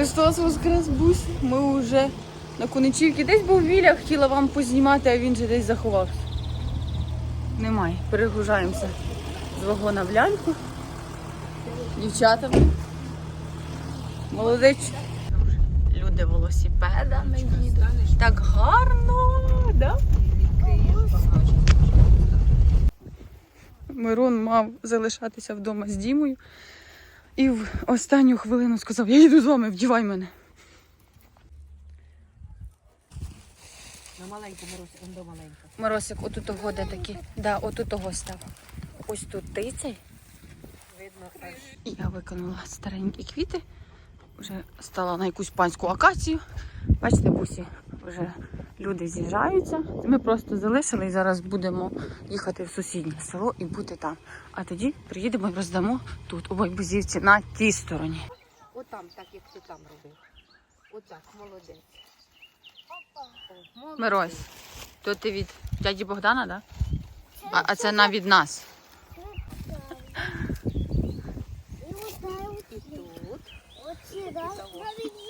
Христос Воскрес Бусь. Ми вже на Коничівці. Десь був Віля, хотіла вам познімати, а він же десь заховався. Немає. Перегружаємося з вагона в ляльку. Дівчатами. Молодець. Люди велосипедами їдуть. Так гарно, да? Мирон мав залишатися вдома з Дімою. І в останню хвилину сказав, я їду з вами, вдівай мене. На маленьку Маруся, он до маленька. Моросик, отут того де такі. Да, отут того став. Ось тут ти цей. Видно аж. Я виконала старенькі квіти. Вже стала на якусь панську акацію. Бачите, бусі, вже люди з'їжджаються. Ми просто залишили і зараз будемо їхати в сусіднє село і бути там. А тоді приїдемо і роздамо тут, у Байбузівці, на тій стороні. Отам, так як ти там робив. Отак, молодець. Мирось, то ти від дяді Богдана, так? Да? А, а це на від нас.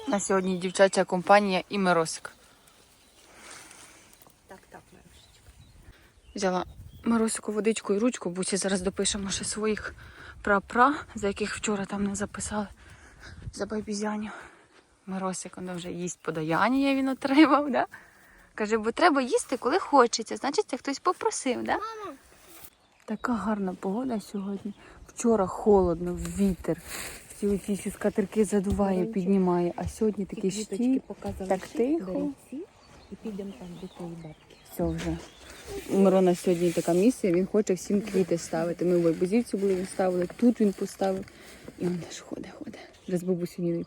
На сьогодні дівчача компанія і Миросик. Так, так, Марусечка. Взяла Маросику водичку і ручку, бусі зараз допишемо ще своїх пра-пра, за яких вчора там не записали за байбізяню. Миросик воно вже їсть подаяння, він отримав, да? Каже, бо треба їсти, коли хочеться. Значить, це хтось попросив, да? Така гарна погода сьогодні. Вчора холодно, вітер. Всі оці всі скатерки задуває, піднімає, а сьогодні такий штіль. показали. так тихо. І підемо там до тої бабки. Все вже. У Мирона сьогодні така місія, він хоче всім квіти ставити. Ми в Байбузівці були, він ставили, тут він поставив. І він теж ходить, ходить. Вже з бабусю Ніною.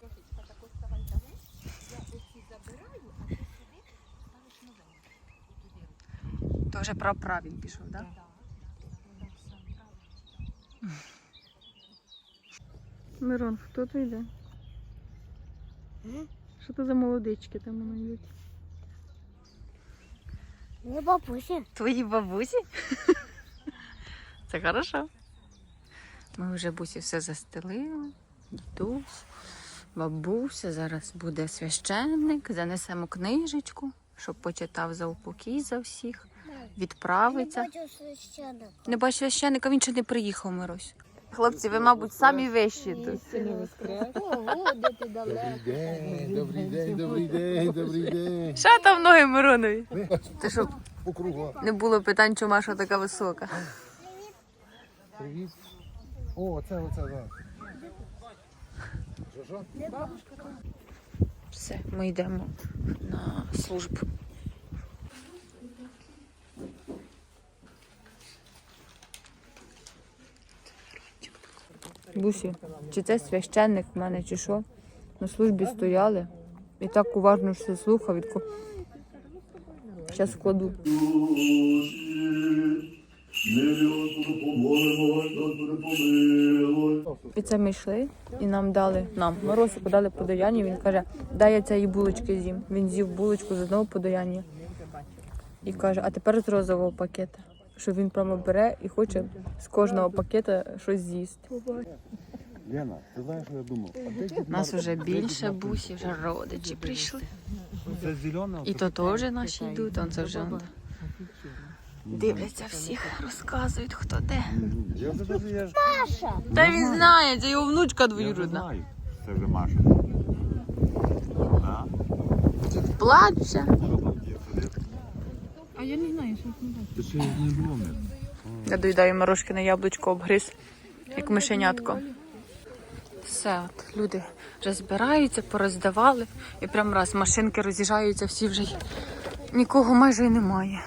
То вже прапра він пішов, так? Мирон, хто то йде? Що то за молодички там йдуть? Не бабуся. Твої бабусі? Це хорошо. Ми вже бусі все застелили. Дідусь, бабуся. Зараз буде священник, занесемо книжечку, щоб почитав за упокій за всіх, відправиться. Не бачу священника. Не бачу священника, він ще не приїхав, Мирусь. Хлопці, ви, мабуть, самі вищі тут. Де. День, добрий день, добрий день, добрий день. Що там ноги Миронові? Ти щоб По кругу. не було питань, чому Маша така висока. Привіт. О, оце, оце, що? Все, ми йдемо на службу. Бусі, чи це священник в мене, чи що? На службі стояли і так уважно все слухав. Відко... Зараз вкладу. І це ми йшли, і нам дали нам Моросику дали подаяння. Він каже, дай я цієї булочки з'їм. Він з'їв булочку з одного подаяння. І каже, а тепер з розового пакета. Що він прямо бере і хоче з кожного пакета щось з'їсти. Лена, ти знаєш, що я думав? Дід Нас вже більше дід Мар- бусі, вже родичі прийшли. І то теж наші йдуть, он це вже дивляться всіх, розказують, хто де. Ж Та він знає, це його внучка знаю. Це вже Маша. Плаче. А я не знаю, що це. Я доїдаю Мирошкине яблучко обгриз, як мишенятко. Все, от люди вже збираються, пороздавали. І прям раз машинки роз'їжджаються, всі вже нікого майже й немає.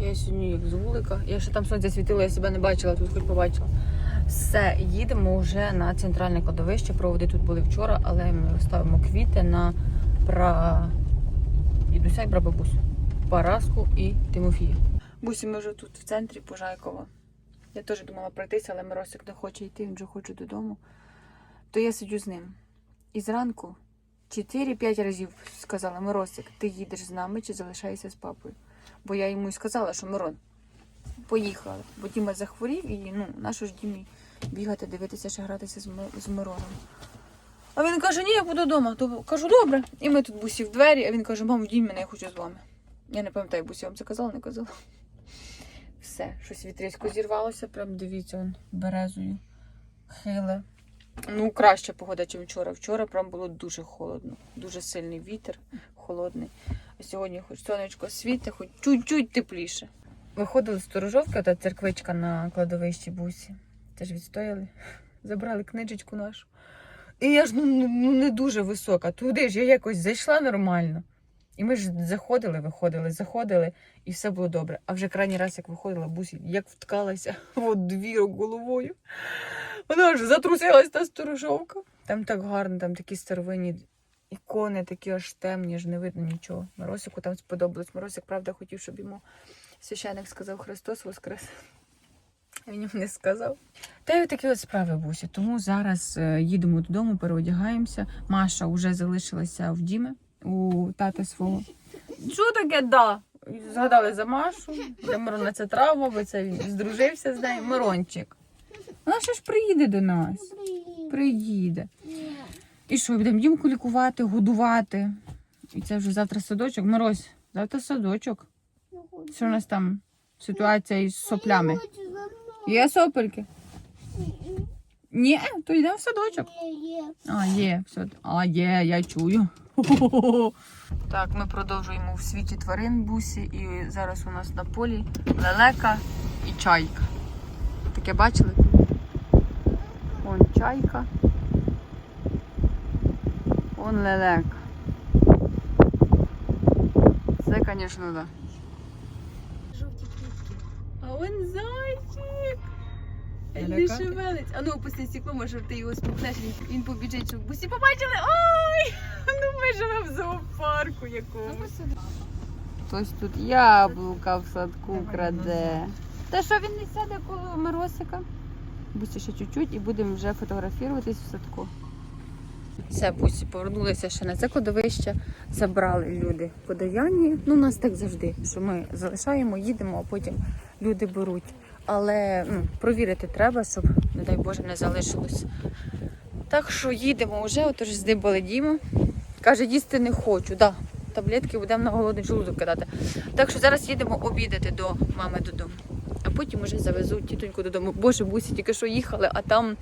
Я сьогодні як з вулика. Я ще там сонце світило, я себе не бачила, тут хоч побачила. Все, їдемо вже на центральне кладовище. Проводи тут були вчора, але ми ставимо квіти на пра дідуся і прабабусю. Параску і Тимофія. Бусі, ми вже тут в центрі Пожайкова. Я теж думала пройтися, але Миросик не хоче йти, він вже хоче додому. То я сиджу з ним. І зранку 4-5 разів сказала Миросик, ти їдеш з нами чи залишаєшся з папою. Бо я йому і сказала, що Мирон, поїхали. Бо Діма захворів і ну, нащо ж Дімі бігати, дивитися, ще гратися з, Мироном. А він каже, ні, я буду вдома. То кажу, добре. І ми тут бусі в двері, а він каже, мам, вдінь мене, я хочу з вами. Я не пам'ятаю, бусі, вам це казала, не казала. Все, щось вітрісько зірвалося, прям дивіться, он березою. Хиле. Ну, краща погода, ніж вчора. Вчора прям було дуже холодно, дуже сильний вітер, холодний. А сьогодні хоч сонечко світить, хоч чуть-чуть тепліше. Виходили з сторожовки, та церквичка на кладовищі бусі. Теж відстояли, забрали книжечку нашу. І я ж ну, ну, не дуже висока. Туди ж я якось зайшла нормально. І ми ж заходили, виходили, заходили, і все було добре. А вже крайній раз, як виходила, бусі, як вткалася в двірок головою. Вона ж затрусилась та сторожовка. Там так гарно, там такі старовинні ікони, такі аж темні, аж не видно нічого. Моросику там сподобалось. Моросик, правда, хотів, щоб йому священик сказав Христос Воскрес. Він йому не сказав. Та й такі от справи бусі. Тому зараз е, їдемо додому, переодягаємося. Маша вже залишилася в Діми у тата свого. Що таке да? Згадали за Машу. Для Мирона це травма, бо це він здружився з нею. Мирончик. Вона ще ж приїде до нас. Приїде. І що, будемо Дімку лікувати, годувати. І це вже завтра садочок. Мирось, завтра садочок. Що у нас там ситуація із соплями? Є сопельки? Ні, то йдемо в садочок. А, є, все. А, є, я чую. Так, ми продовжуємо в світі тварин бусі, і зараз у нас на полі лелека і чайка. Таке бачили? Вон чайка. Вон лелека. Це, звісно, да. Жовті квітки. А он зайчик. Не шевелить. А ну опусти стекло, може ти його спухнеш, він, він побіжить, щоб усі побачили. Ой! Ну ми живемо в зоопарку якомусь. Хтось тут яблука в садку краде. Та що він не сяде коло Миросика? Бусі ще чуть-чуть і будемо вже фотографуватись в садку. Все, бусі, повернулися ще на це кладовище. Забрали люди подаяння. Ну, у нас так завжди, що ми залишаємо, їдемо, а потім люди беруть. Але ну, провірити треба, щоб, не дай Боже, не залишилось. Так що їдемо вже, отож здибали Діму. Каже, їсти не хочу. Да, таблетки будемо на голодний желудок кидати. Так що зараз їдемо обідати до мами додому. А потім вже завезуть тітоньку додому. Боже, бусі, тільки що їхали, а там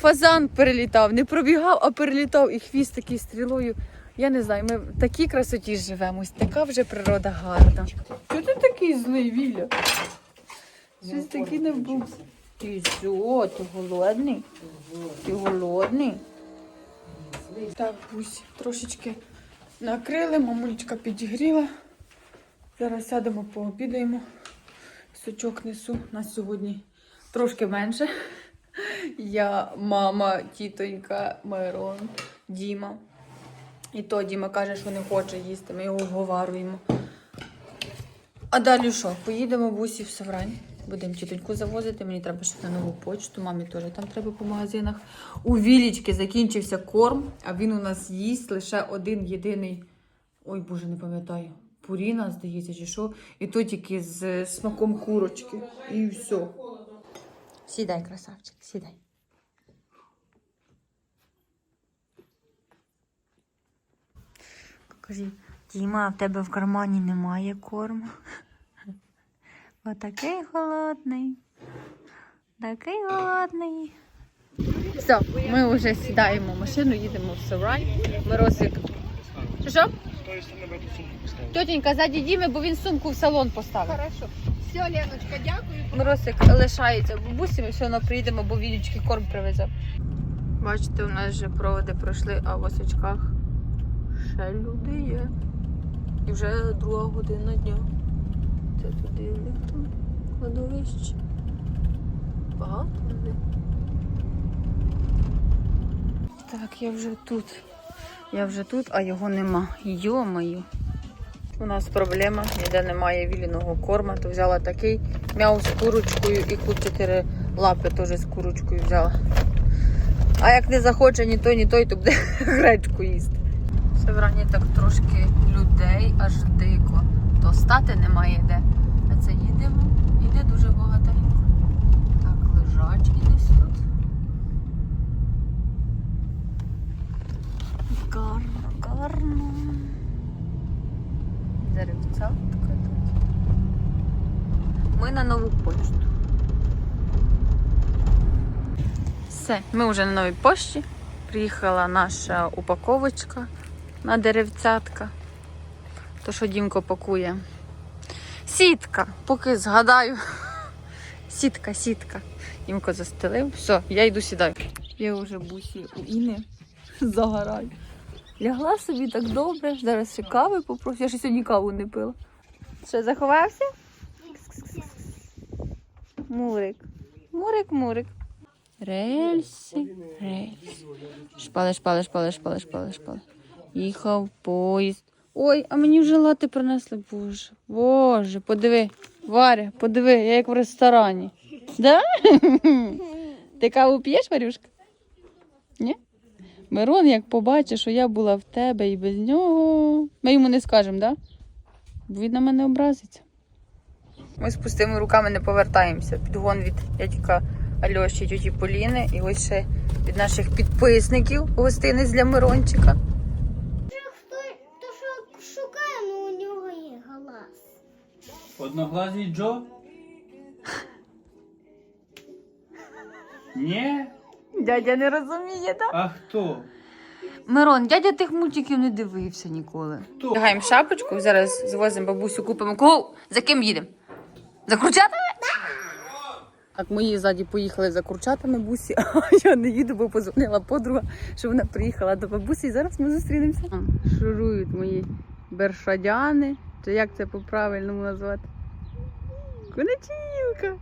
фазан перелітав, не пробігав, а перелітав і хвіст такий стрілою. Я не знаю, ми в такій красоті живемо, ось така вже природа гарна. Що ти такий злий, Віля? Щось таке не був. Ти що, ти голодний? Ти голодний? Так, гусь, трошечки накрили, мамулечка підігріла. Зараз сядемо, пообідаємо. Сучок несу. Нас сьогодні трошки менше. Я, мама, тітонька, Мирон, Діма. І то Діма каже, що не хоче їсти, ми його вговарюємо. А далі що? Поїдемо бусі в Саврань. Будемо тітоньку завозити. Мені треба ще на нову почту. Мамі теж там треба по магазинах. У Вілічки закінчився корм, а він у нас їсть лише один єдиний. Ой, боже, не пам'ятаю. Пуріна, здається, чи що. І то тільки з смаком курочки. І все. Сідай, красавчик, сідай. Кажи, Діма, в тебе в кармані немає корму. Отакий голодний. Такий голодний. Все, ми вже сідаємо в машину, їдемо в Саврань. Миросик. Що? що? Тетенька, ззаді Діми, бо він сумку в салон поставив. Хорошо. Все, Леночка, дякую. Миросик лишається бабусі, ми все одно приїдемо, бо Вілічки корм привезе. Бачите, у нас вже проводи пройшли, а в осочках ще люди є. І вже друга година дня. Це туди у них там кладовище. Багато людей. Так, я вже тут. Я вже тут, а його нема. Йо-моє. У нас проблема, ніде немає вільного корма, то взяла такий мяу з курочкою і кут чотири лапи теж з курочкою взяла. А як не захоче ні той, ні той, то буде гречку їсти. Все врані так трошки людей аж дико. То стати немає де. А це їдемо, іде дуже багатенько. Так, лежачі десь тут. гарно, гарно. Деревцятка тут. Ми на нову почту. Все, ми вже на новій пошті. Приїхала наша упаковочка на деревцятка. То, що Дімко пакує. Сітка, поки згадаю. Сітка, сітка. Дімко застелив. Все, я йду сідаю. Я вже бусі у Іни загораю. Лягла собі так добре, зараз ще кави попрошу. Я ще сьогодні каву не пила. Що, заховався? Мурик. Мурик, мурик. Рельси, рельси. Шпали, шпали, шпали, шпали, шпали, шпали. Їхав поїзд. Ой, а мені вже лати принесли. Боже, боже, подиви. Варя, подиви, я як в ресторані. Да? Ти каву п'єш, Варюшка? Ні? Мирон, як побачить, що я була в тебе і без нього. Ми йому не скажемо? Да? Бо він на мене образиться. Ми з пустими руками не повертаємося. Підгон від дядька Альоші і тьоті Поліни. І ось ще від наших підписників гостинець для Мирончика. Одноглазий Джо? Ні? Дядя не розуміє, так? А хто? Мирон, дядя тих мультиків не дивився ніколи. Хто? Вдягаємо шапочку, зараз звозимо бабусю, купимо. Кого? За ким їдемо? За курчатами? Так, мої ззаді поїхали за курчатами бусі, а я не їду, бо позвонила подруга, що вона приїхала до бабусі, і зараз ми зустрінемося. Шурують мої бершадяни. Чи як це по-правильному назвати? Конечівка.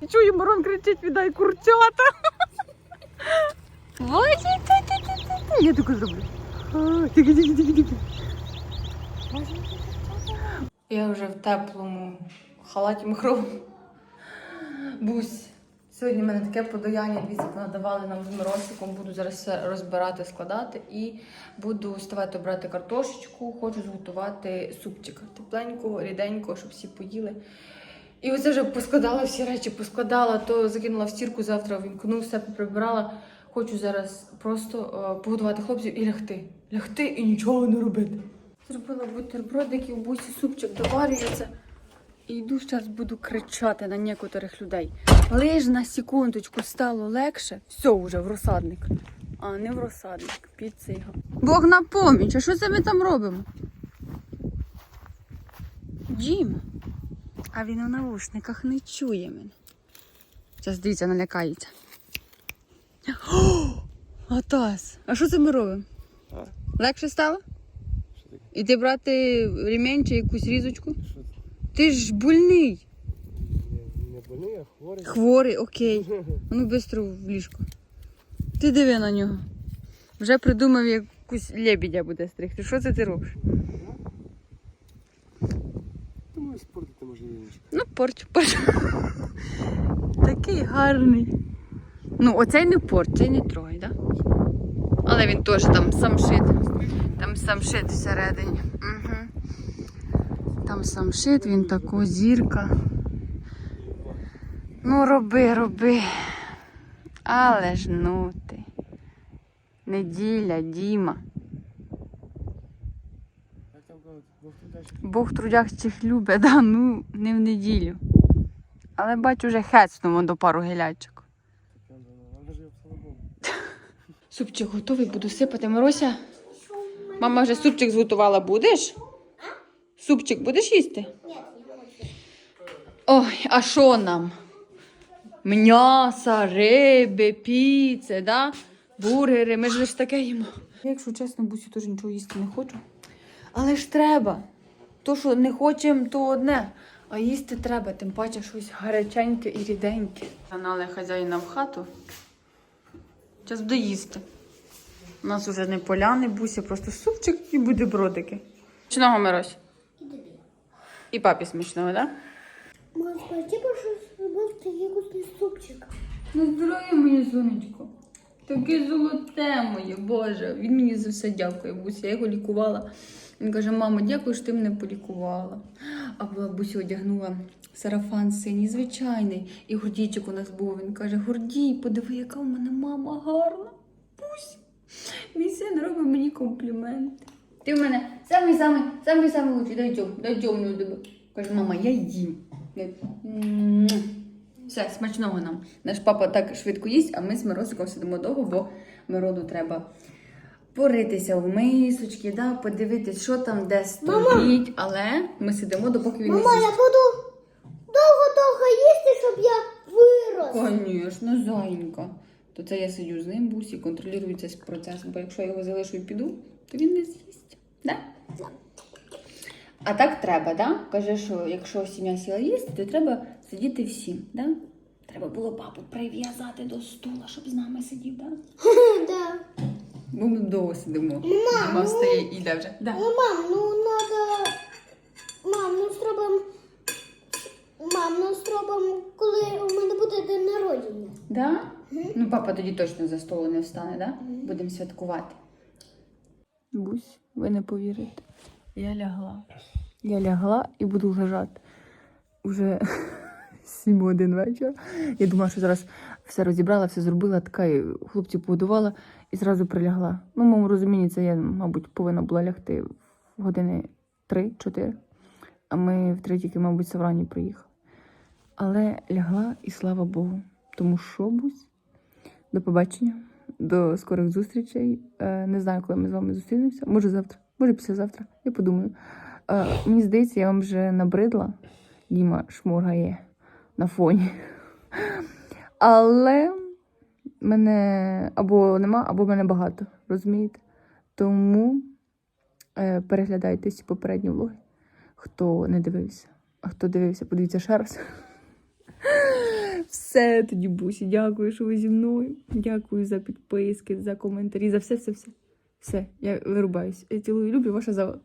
І чую, Мирон кричить, віддай курчата. Я таку зроблю. Я вже в теплому халаті махровому. Бусь. Сьогодні в мене таке подояння, дивіться, надавали нам з Миросиком. Буду зараз все розбирати, складати і буду ставати брати картошечку. Хочу зготувати супчик тепленького, ріденького, щоб всі поїли. І оце вже поскладала всі речі, поскладала, то закинула в стірку, завтра вімкну, все поприбирала. Хочу зараз просто е, погодувати хлопців і лягти. Лягти і нічого не робити. Зробила бутербродики, в бусі супчик доварюється. І йду зараз буду кричати на некоторих людей. Лиш на секундочку стало легше, все вже в розсадник. А не в розсадник, під цей. Бог на поміч, а що це ми там робимо? Дім. А він у навушниках не чує мене. Зараз дивіться, налякається. О, Атас, а що це ми робимо? Легше стало? Іти брати ремінь чи якусь різочку? Ти ж больний. Не больний, а хворий. Хворий, окей. А Ну, швидко в ліжко. Ти диви на нього. Вже придумав якусь лебідя буде стригти. Що це ти робиш? Думаю, спортити може інші. Ну, порч, порч. Такий гарний. Ну, оцей не порч, цей не трогай, так? Да? Але він теж там самшит. Там самшит всередині. Угу. Там самшит, він тако зірка. Ну, роби, роби. Але ж ну ти. Неділя, Діма. Як там кажуть, Бог трудящих любить, да, ну не в неділю. Але бачу, вже хецнумо до пару гелячок. Супчик готовий, буду сипати. Мирося, мама вже супчик зготувала. Будеш? Супчик будеш їсти? Ой, а що нам? М'яса, риби, піци, да? бургери, ми ж лише таке їмо. Якщо чесно, бусі теж нічого їсти не хочу. Але ж треба. То, що не хочемо, то одне. А їсти треба, тим паче щось гаряченьке і ріденьке. Канали хазяїна в хату. Час буде їсти. У нас вже не поляни, буся, просто супчик і бутербродики. Смачного, Мирось? І папі смачного, так? Да? Мам, спасибо, що зробив такий вкусний супчик. На здоров'я моє сонечко. Таке золоте моє, Боже. Він мені за все дякує, Буся. Я його лікувала. Він каже, мамо, дякую, що ти мене полікувала. А бабуся одягнула сарафан синій, звичайний. І гордійчик у нас був. Він каже: Гордій, подиви, яка в мене мама гарна. Бусь. Мій син робить мені компліменти. Ти в мене самий самий самий самий лучший. Дай дьом, дай дьомну тебе. Каже, мама, я їм. Все, смачного нам. Наш папа так швидко їсть, а ми з Миросиком сидимо довго, бо Мироду треба поритися в мисочки, да, подивитись, що там де стоїть. Але ми сидимо, допоки він не Мама, я з'їсть. буду довго-довго їсти, щоб я вирос. Звісно, зайенька. То це я сидю з ним, бусі, контролюю цей процес, бо якщо я його залишу і піду, то він не з'їсть. Да? А так треба, да? Каже, що якщо сім'я сіла їсти, то треба сидіти всім, да? Треба було папу прив'язати до стула, щоб з нами сидів, да? Да. Бо ми довго сидимо. Мама встає і йде вже. Да. Ну, мам, ну надо. Мам, ну зробимо. Мам, ну зробимо, коли у мене буде день народження. Да? Ну, папа тоді точно за столу не встане, да? Будемо святкувати. Бусь, ви не повірите. Я лягла. Я лягла і буду лежати. Уже 7 годин вечора. Я думала, що зараз все розібрала, все зробила, така і хлопців погодувала і зразу прилягла. Ну, в моєму розумінні, це я, мабуть, повинна була лягти в години 3-4. А ми в третій, мабуть, Саврані приїхали. Але лягла і слава Богу. Тому що бусь. До побачення, до скорих зустрічей. Е, не знаю, коли ми з вами зустрінемося. Може завтра, може післязавтра. Я подумаю. Е, мені здається, я вам вже набридла. Діма шморгає на фоні. Але мене або нема, або мене багато. Розумієте? Тому е, переглядайте всі попередні влоги. Хто не дивився, а хто дивився, подивіться ще раз. Все тоді, бусі. Дякую, що ви зі мною. Дякую за підписки, за коментарі, за все, все, я вирубаюсь. Я цілую, люблю ваша зава.